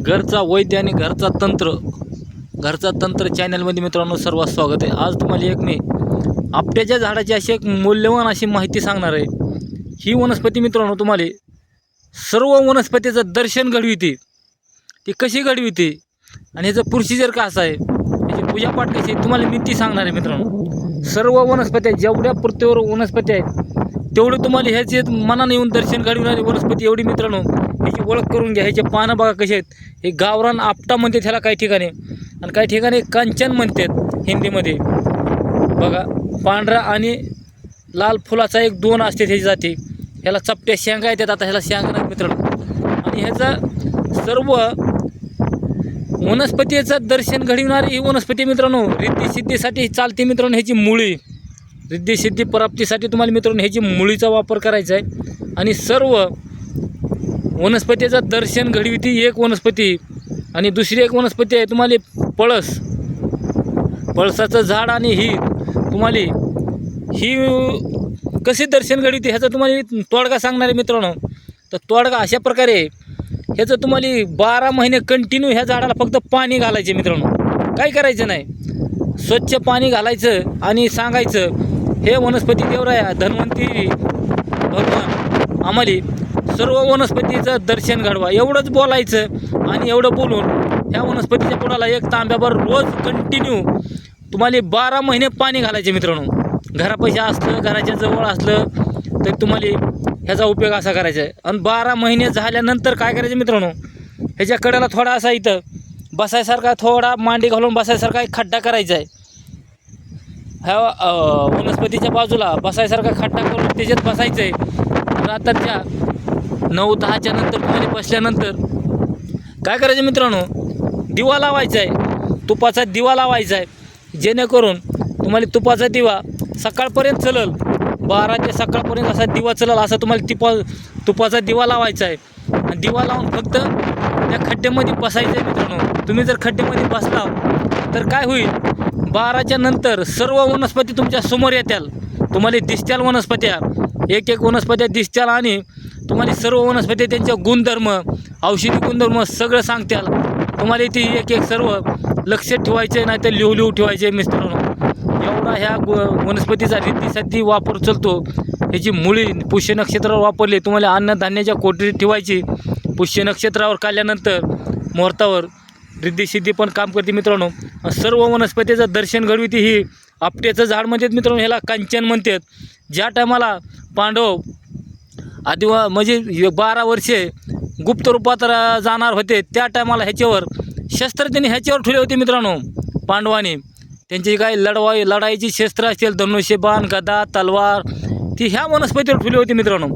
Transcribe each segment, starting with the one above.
घरचा वैद्य आणि घरचा तंत्र घरचा तंत्र चॅनलमध्ये मित्रांनो सर्वात स्वागत आहे. आज तुम्हाला एक मी आपट्याच्या झाडाची अशी एक मौल्यवान अशी माहिती सांगणार आहे. ही वनस्पती मित्रांनो तुम्हाला सर्व वनस्पतीचं दर्शन घडविते. ती कशी घडविते आणि ह्याचं प्रोसिजर का असं आहे याची पूजापाठ कशी तुम्हाला मी ती सांगणार आहे मित्रांनो. सर्व वनस्पती जेवढ्या पृथ्वीवर वनस्पती आहेत तेवढे तुम्हाला ह्याचे मनाने येऊन दर्शन घडविणारी वनस्पती एवढी मित्रांनो. ह्याची ओळख करून घ्या. ह्याचे पानं बघा कसे आहेत. हे गावरान आपटा म्हणतात ह्याला काही ठिकाणी. आणि काही ठिकाणी कांचन म्हणतात हिंदीमध्ये. बघा पांढरा आणि लाल फुलाचा एक दोन असते ह्याची जाती. ह्याला चपट्या शेंगा येतात. आता ह्याला शेंगा नाही मित्रांनो. आणि ह्याचा सर्व वनस्पतीचं दर्शन घडविणारी ही वनस्पती मित्रांनो रिद्धीसिद्धीसाठी चालते मित्रांनो ह्याची मुळी. रिद्धीसिद्धी प्राप्तीसाठी तुम्हाला मित्रांनो ह्याची मुळीचा वापर करायचा आहे. आणि सर्व वनस्पतीचं दर्शन घडविती एक वनस्पती आणि दुसरी एक वनस्पती आहे तुम्हाला पळस. पळसाचं झाड आणि ही तुम्हाला ही कशी दर्शन घडविते ह्याचा तुम्हाला तोडगा सांगणार आहे मित्रांनो. तर तोडगा अशा प्रकारे ह्याचं तुम्हाला बारा महिने कंटिन्यू ह्या झाडाला फक्त पाणी घालायचे मित्रांनो. काय करायचं नाही. स्वच्छ पाणी घालायचं आणि सांगायचं हे वनस्पती देवराया धन्वंती भगवान आम्हाला सर्व वनस्पतीचं दर्शन घडवा. एवढंच बोलायचं आणि एवढं बोलून ह्या वनस्पतीच्या बुडाला एक तांब्याभर रोज कंटिन्यू तुम्हाला बारा महिने पाणी घालायचे मित्रांनो. घरापाशी असलं घराच्या जवळ असलं तर तुम्हाला ह्याचा उपयोग असा करायचा आहे. आणि बारा महिने झाल्यानंतर काय करायचं मित्रांनो? ह्याच्या कड्याला थोडा असा इथं बसायसारखा थोडा मांडी घालून बसायसारखा एक खड्डा करायचा आहे. ह्या वनस्पतीच्या बाजूला बसायसारखा खड्डा करून त्याच्यात बसायचं आहे रात्रीच्या नऊ दहाच्या नंतर तुम्हाला बसल्यानंतर. काय करायचं मित्रांनो? दिवा लावायचा आहे तुपाचा दिवा लावायचा आहे जेणेकरून तुम्हाला तुपाचा दिवा सकाळपर्यंत चलल. बारा ते सकाळपर्यंत असा दिवा चलल असा तुम्हाला तिपा तुपाचा दिवा लावायचा आहे आणि दिवा लावून फक्त त्या खड्ड्यामध्ये बसायचं आहे मित्रांनो. तुम्ही जर खड्ड्यामध्ये बसला तर काय होईल? बाराच्या नंतर सर्व वनस्पती तुमच्यासमोर येत्याल. तुम्हाला दिसत्याल वनस्पत्या. एक एक वनस्पत्या दिसत्याल आणि तुम्हाला सर्व वनस्पती त्यांच्या गुणधर्म औषधी गुणधर्म सगळं सांगत्याल तुम्हाला ती एक एक सर्व लक्ष ठेवायचे नाही तर लिहू लिहू ठेवायचे मित्रांनो एवढा ह्या गु वनस्पतीचा रीतीसाठी वापर चलतो. ह्याची मुळी पुष्य नक्षत्रावर वापरली तुम्हाला अन्नधान्याच्या कोटरीत ठेवायची. पुष्य नक्षत्रावर काढल्यानंतर मुहूर्तावर रिद्धी पण काम करते मित्रांनो. सर्व वनस्पतीचं दर्शन घडविते ही आपट्याचं झाड म्हणतात मित्रांनो ह्याला कांचन म्हणतात. ज्या टायमाला पांडव आदिवा म्हणजे बारा वर्षे गुप्त रूपात रा- जाणार होते त्या टायमाला ह्याच्यावर शस्त्र त्यांनी ह्याच्यावर ठेवले होते मित्रांनो पांडवांनी. त्यांची काही लढवा लढाईची शस्त्र असतील धनुष्य बाण गदा तलवार ती ह्या वनस्पतीवर ठेवली होती मित्रांनो.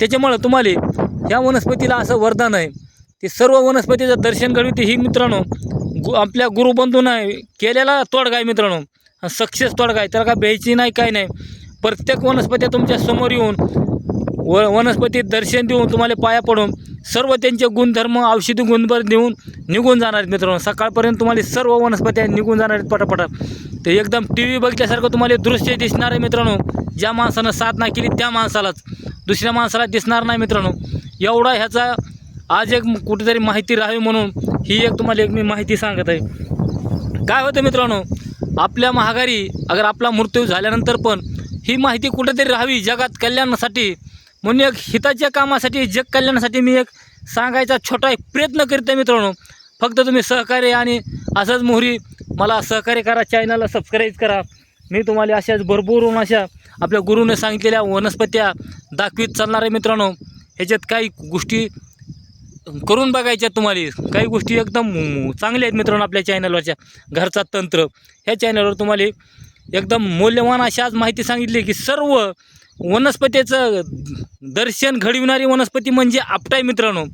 त्याच्यामुळं तुम्हाला ह्या वनस्पतीला असं वरदान आहे. ते सर्व वनस्पतीचं दर्शन घडविते ही मित्रांनो गु आपल्या गुरुबंधून केलेला तोडगा आहे मित्रांनो. सक्सेस तोडगा आहे. त्याला काय भ्यायची नाही काय नाही. प्रत्येक वनस्पत्या तुमच्यासमोर येऊन व वनस्पती दर्शन देऊन तुम्हाला पाया पडून सर्व त्यांचे गुणधर्म औषधी गुणभर देऊन निघून जाणार आहेत मित्रांनो. सकाळपर्यंत तुम्हाला सर्व वनस्पत्या निघून जाणार आहेत पटापटा तर एकदम टी व्ही बघितल्यासारखं तुम्हाला दृश्य दिसणार आहे मित्रांनो. ज्या माणसानं साधना केली त्या माणसालाच. दुसऱ्या माणसाला दिसणार नाही मित्रांनो. एवढा ह्याचा आज एक कुठेतरी माहिती राहावी म्हणून ही एक तुम्हाला एक मी माहिती सांगत आहे. काय होतं मित्रांनो? आपल्या महागारी अगर आपला मृत्यू झाल्यानंतर पण ही माहिती कुठेतरी राहावी. जगात कल्याणासाठी म्हणून एक हिताच्या कामासाठी जग कल्याणासाठी मी एक सांगायचा छोटा एक प्रयत्न करतो मित्रांनो. फक्त तुम्ही सहकार्य आणि असंच मोहरी मला सहकार्य करा चॅनलला सबस्क्राईब करा. मी तुम्हाला अशाच भरपूर अशा आपल्या गुरुने सांगितलेल्या वनस्पत्या दाखवीत चालणाऱ्या मित्रांनो. ह्याच्यात काही गोष्टी करून बघायच्या तुम्हाला. काही गोष्टी एकदम चांगल्या आहेत मित्रांनो आपल्या चॅनलवरच्या घरचा तंत्र. ह्या चॅनलवर तुम्हाला एकदम मौल्यवान अशी आज माहिती सांगितली की सर्व वनस्पतीचं दर्शन घडविणारी वनस्पती म्हणजे आपटाय मित्रांनो.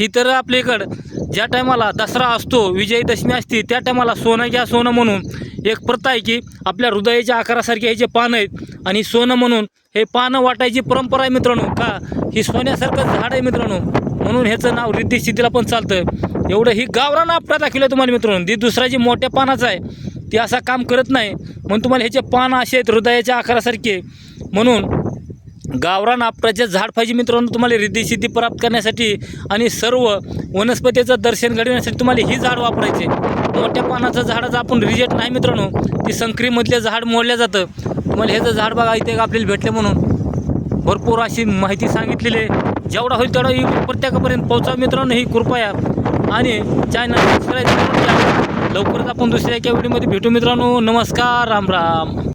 ही तर आपल्याकडं ज्या टायमाला दसरा असतो विजयदशमी असते त्या टायमाला सोनं घ्या सोनं म्हणून. एक प्रथा आहे की आपल्या हृदयाच्या आकारासारखे हे जे पानं आहेत आणि सोनं म्हणून हे पानं वाटायची परंपरा आहे मित्रांनो. का? ही सोन्यासारखं झाड आहे मित्रांनो. म्हणून ह्याचं नाव रिद्धी सिद्धीला पण चालतं. एवढं ही गावरानं आपटा दाखवलं तुम्हाला मित्रांनो. ती दुसरा जी मोठ्या पानाचं आहे ती असा काम करत नाही. म्हणून तुम्हाला ह्याचे पानं असे आहेत हृदयाच्या आकारासारखे. म्हणून गावरान आपटाचे झाड पाहिजे मित्रांनो तुम्हाला रिद्धी सिद्धी प्राप्त करण्यासाठी आणि सर्व वनस्पतीचं दर्शन घडविण्यासाठी तुम्हाला ही झाड वापरायचे. मोठ्या पानाचं झाडाचं आपण रिजेक्ट नाही मित्रांनो ती संक्रीमधले झाड मोडलं जातं. तुम्हाला हे जर झाड बघा इथे आपल्याला भेटले म्हणून. भरपूर अशी माहिती सांगितलेली आहे. जेवढा होईल तेवढा ही प्रत्येकापर्यंत पोहोचा मित्रांनो ही कृपया आणि चॅनल सबस्क्राईब लवकरच आपण दुसऱ्या एका व्हिडिओमध्ये भेटू मित्रांनो. नमस्कार राम राम.